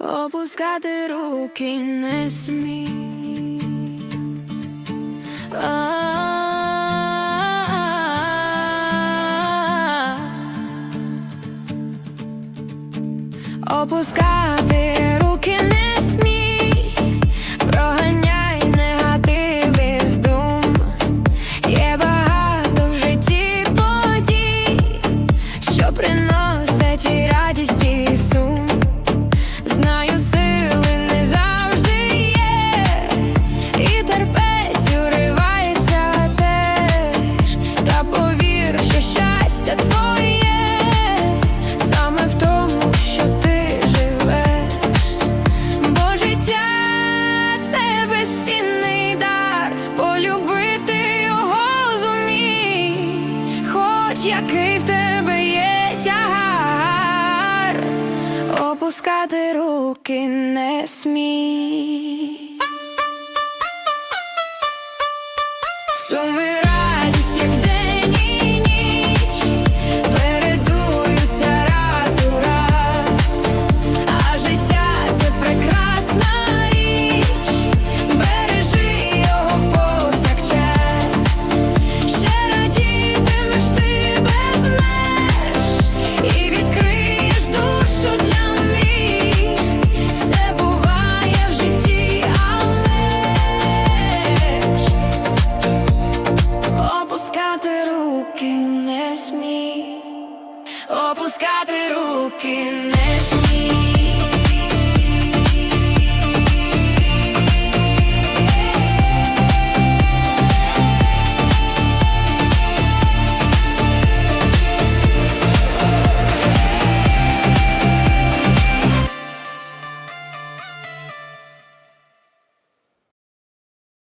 опускати руки не смій. Опускати руки твоє. Саме в тому, що ти живеш, бо життя це безцінний дар, полюбити його зумій, хоч який в тебе є тягар, опускати руки не смій. Сумира Опускати руки не смій, опускати руки не смій.